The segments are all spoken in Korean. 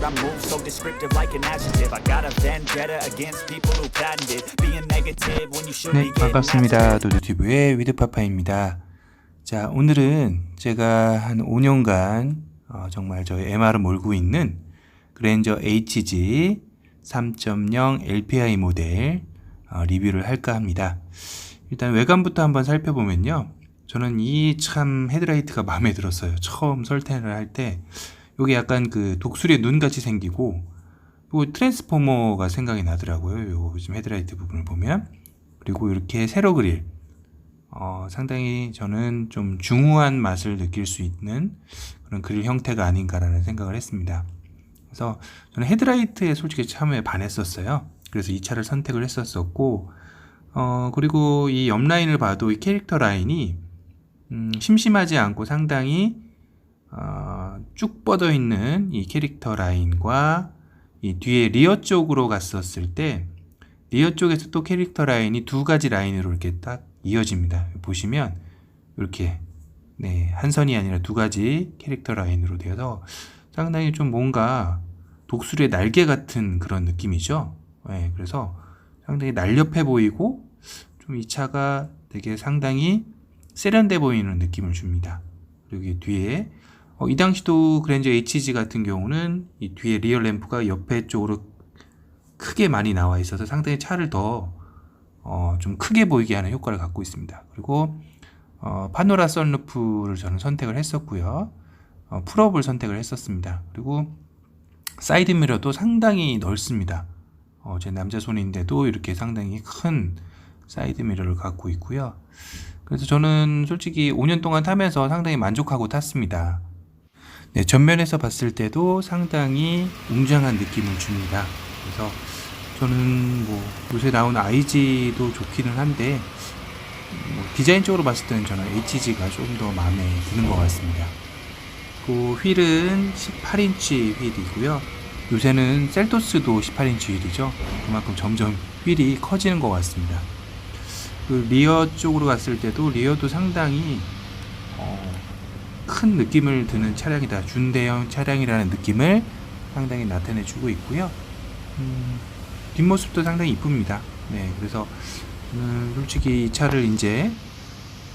word I move so descriptive like an adjective I got a vendetta against people who patented Being negative when you should 네, be getting 반갑습니다. 도드튜브의 위드파파입니다. 자, 오늘은 제가 한 5년간 어, 정말 저의 MR을 몰고 있는 그랜저 HG 3.0 LPI 모델 어, 리뷰를 할까 합니다. 일단 외관부터 한번 살펴보면요. 저는 이 참 헤드라이트가 마음에 들었어요. 처음 설텐을 할 때. 요게 약간 그 독수리의 눈 같이 생기고 요 트랜스포머가 생각이 나더라고요. 요 지금 헤드라이트 부분을 보면. 그리고 이렇게 세로 그릴. 어, 상당히 저는 좀 중후한 맛을 느낄 수 있는 그런 그릴 형태가 아닌가라는 생각을 했습니다. 그래서 저는 헤드라이트에 솔직히 처음에 반했었어요. 그래서 이 차를 선택을 했었었고, 어, 그리고 이 옆라인을 봐도 이 캐릭터 라인이, 음, 심심하지 않고 상당히, 어, 쭉 뻗어 있는 이 캐릭터 라인과 이 뒤에 리어 쪽으로 갔었을 때, 리어 쪽에서 또 캐릭터 라인이 두 가지 라인으로 이렇게 딱 이어집니다. 보시면, 이렇게, 네, 한 선이 아니라 두 가지 캐릭터 라인으로 되어서 상당히 좀 뭔가 독수리의 날개 같은 그런 느낌이죠. 네, 그래서 상당히 날렵해 보이고 좀 이 차가 되게 상당히 세련돼 보이는 느낌을 줍니다. 그리고 이 뒤에 어, 이 당시도 그랜저 HG 같은 경우는 이 뒤에 리얼 램프가 옆에 쪽으로 크게 많이 나와 있어서 상당히 차를 더 어, 좀 크게 보이게 하는 효과를 갖고 있습니다. 그리고 어, 파노라 썬루프를 저는 선택을 했었고요. 어, 풀업을 선택을 했었습니다. 그리고 사이드 미러도 상당히 넓습니다. 어, 제 남자 손인데도 이렇게 상당히 큰 사이드 미러를 갖고 있고요. 그래서 저는 솔직히 5년 동안 타면서 상당히 만족하고 탔습니다. 네, 전면에서 봤을 때도 상당히 웅장한 느낌을 줍니다. 그래서 저는 뭐 요새 나온 IG도 좋기는 한데 뭐 디자인적으로 봤을 때는 저는 HG가 좀 더 마음에 드는 것 같습니다. 그 휠은 18인치 휠이고요. 요새는 셀토스도 18인치 휠이죠. 그만큼 점점 휠이 커지는 것 같습니다. 그 리어 쪽으로 갔을 때도 리어도 상당히 어, 큰 느낌을 드는 차량이다. 준대형 차량이라는 느낌을 상당히 나타내주고 있고요. 음, 뒷모습도 상당히 이쁩니다. 네, 그래서 저는 솔직히 이 차를 이제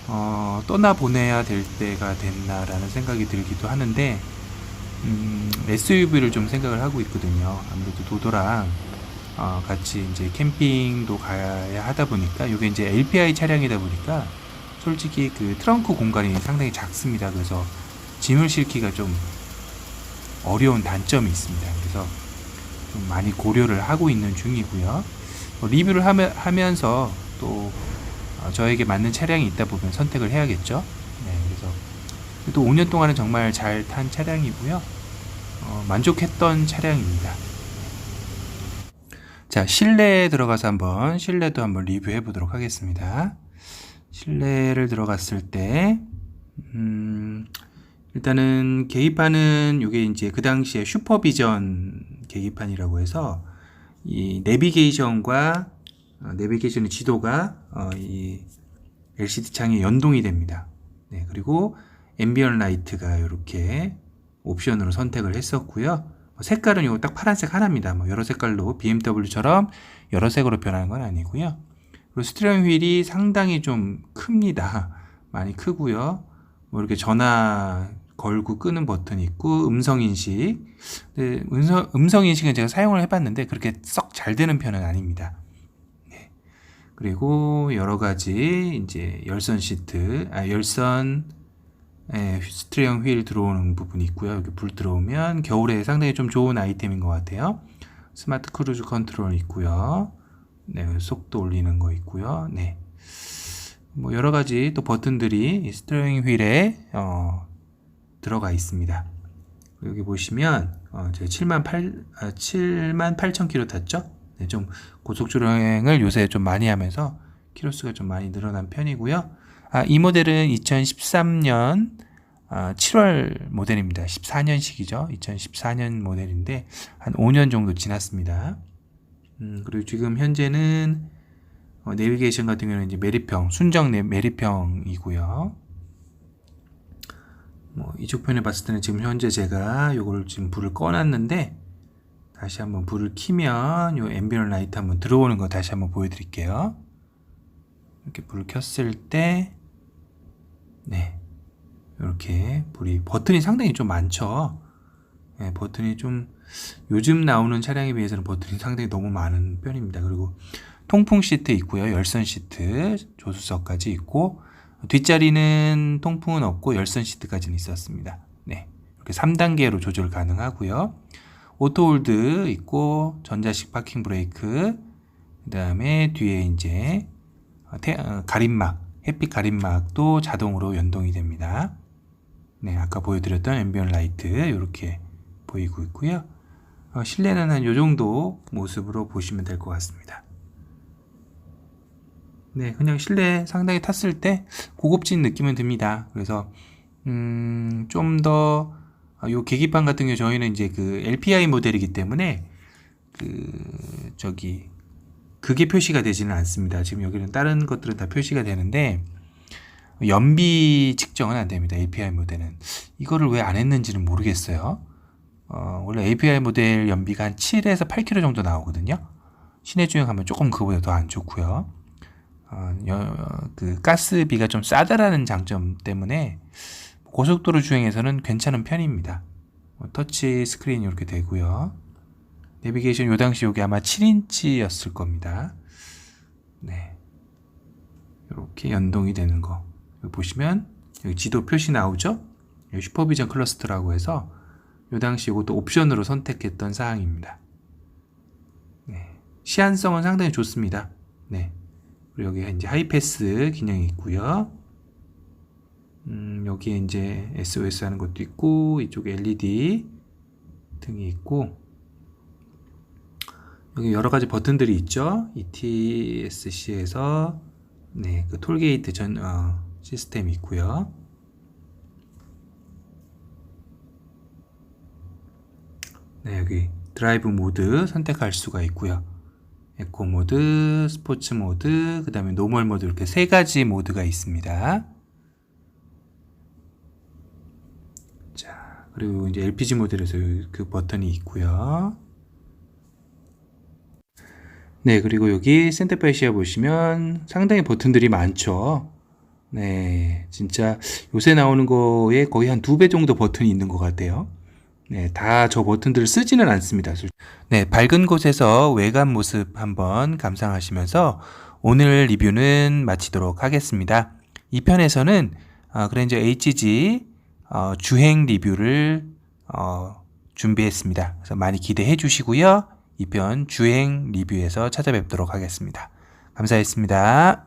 어, 떠나 보내야 될 때가 됐나라는 생각이 들기도 하는데 음, SUV를 좀 생각을 하고 있거든요. 아무래도 도도랑 어, 같이 이제 캠핑도 가야 하다 보니까 이게 이제 LPI 차량이다 보니까 솔직히 그 트렁크 공간이 상당히 작습니다. 그래서 짐을 싣기가 좀 어려운 단점이 있습니다. 그래서 좀 많이 고려를 하고 있는 중이고요. 뭐 리뷰를 하며, 하면서 또 어, 저에게 맞는 차량이 있다 보면 선택을 해야겠죠. 네, 그래서 또 5년 동안은 정말 잘 탄 차량이고요. 어, 만족했던 차량입니다. 자, 실내에 들어가서 한번 실내도 한번 리뷰해 보도록 하겠습니다. 실내를 들어갔을 때, 음, 일단은 계기판은 이게 이제 그 당시에 슈퍼비전 계기판이라고 해서 이 내비게이션과 어, 내비게이션의 지도가 어, 이 LCD 창에 연동이 됩니다. 네, 그리고 앰비언 라이트가 이렇게 옵션으로 선택을 했었고요. 뭐 색깔은 이거 딱 파란색 하나입니다. 뭐 여러 색깔로 BMW처럼 여러 색으로 변하는 건 아니고요. 그리고 스티어링 휠이 상당히 좀 큽니다. 많이 크고요. 뭐 이렇게 전화 걸고 끄는 버튼이 있고 음성 인식. 네, 음성 음성 인식은 제가 사용을 해봤는데 그렇게 썩 잘 되는 편은 아닙니다. 네. 그리고 여러 가지 이제 열선 시트, 아 열선 예, 스트리형 휠 들어오는 부분이 있고요. 여기 불 들어오면 겨울에 상당히 좀 좋은 아이템인 것 같아요. 스마트 크루즈 컨트롤 있고요. 네, 속도 올리는 거 있고요. 네. 뭐 여러 가지 또 버튼들이 이 스티어링 휠에 어, 들어가 있습니다. 여기 보시면 어, 제 7만 8 아, 7만 8천 킬로 탔죠. 네, 좀 고속주행을 요새 좀 많이 하면서 키로수가 좀 많이 늘어난 편이고요. 아, 이 모델은 2013년 아, 7월 모델입니다. 14년식이죠. 2014년 모델인데 한 5년 정도 지났습니다. 음, 그리고 지금 현재는 어, 내비게이션 같은 경우는 이제 메리평, 순정 내 메리평이고요. 뭐 이쪽 편에 봤을 때는 지금 현재 제가 요거를 지금 불을 꺼놨는데 다시 한번 불을 켜면 요 앰비언 라이트 한번 들어오는 거 다시 한번 보여드릴게요. 이렇게 불을 켰을 때, 네. 이렇게 불이, 버튼이 상당히 좀 많죠. 네, 버튼이 좀, 요즘 나오는 차량에 비해서는 버튼이 상당히 너무 많은 편입니다. 그리고 통풍 시트 있고요. 열선 시트, 조수석까지 있고, 뒷자리는 통풍은 없고 열선 시트까지는 있었습니다. 네. 이렇게 3단계로 조절 가능하고요. 오토홀드 있고 전자식 파킹 브레이크 그다음에 뒤에 이제 태- 어, 가림막 햇빛 가림막도 자동으로 연동이 됩니다. 네, 아까 보여드렸던 앰비언 라이트 이렇게 보이고 있고요. 어, 실내는 한 요 정도 모습으로 보시면 될 것 같습니다. 네, 그냥 실내 상당히 탔을 때 고급진 느낌은 듭니다. 그래서 음, 좀 더, 아, 요 계기판 같은 경우 저희는 이제 그 LPI 모델이기 때문에 그, 저기, 그게 표시가 되지는 않습니다. 지금 여기는 다른 것들은 다 표시가 되는데, 연비 측정은 안 됩니다. API 모델은. 이거를 왜 안 했는지는 모르겠어요. 어, 원래 API 모델 연비가 한 7에서 8km 정도 나오거든요. 시내 주행하면 조금 그거보다 더 안 좋고요. 어, 여- 그 가스비가 좀 싸다라는 장점 때문에 고속도로 주행에서는 괜찮은 편입니다. 어, 터치 스크린이 이렇게 되고요. 내비게이션 요 당시 요게 아마 7인치였을 겁니다. 네. 이렇게 연동이 되는 거. 여기 보시면 여기 지도 표시 나오죠? 여기 슈퍼비전 클러스터라고 해서 요 당시 이것도 옵션으로 선택했던 사항입니다. 네. 시한성은 상당히 좋습니다. 네. 그리고 여기 이제 하이패스 기능이 있고요. 음, 여기에 이제 SOS 하는 것도 있고 이쪽에 LED 등이 있고 여기 여러 가지 버튼들이 있죠. ETSC에서 네, 그 톨게이트 전 어, 시스템이 있고요. 네, 여기 드라이브 모드 선택할 수가 있고요. 에코 모드, 스포츠 모드, 그 다음에 노멀 모드 이렇게 세 가지 모드가 있습니다. 자, 그리고 이제 LPG 모델에서 그 버튼이 있고요. 네, 그리고 여기 센터페시아 보시면 상당히 버튼들이 많죠. 네, 진짜 요새 나오는 거에 거의 한 두 배 정도 버튼이 있는 것 같아요. 네, 다 저 버튼들을 쓰지는 않습니다. 솔- 네, 밝은 곳에서 외관 모습 한번 감상하시면서 오늘 리뷰는 마치도록 하겠습니다. 이 편에서는 어, 그랜저 HG 어, 주행 리뷰를 어, 준비했습니다. 그래서 많이 기대해 주시고요. 이 편 주행 리뷰에서 찾아뵙도록 하겠습니다. 감사했습니다.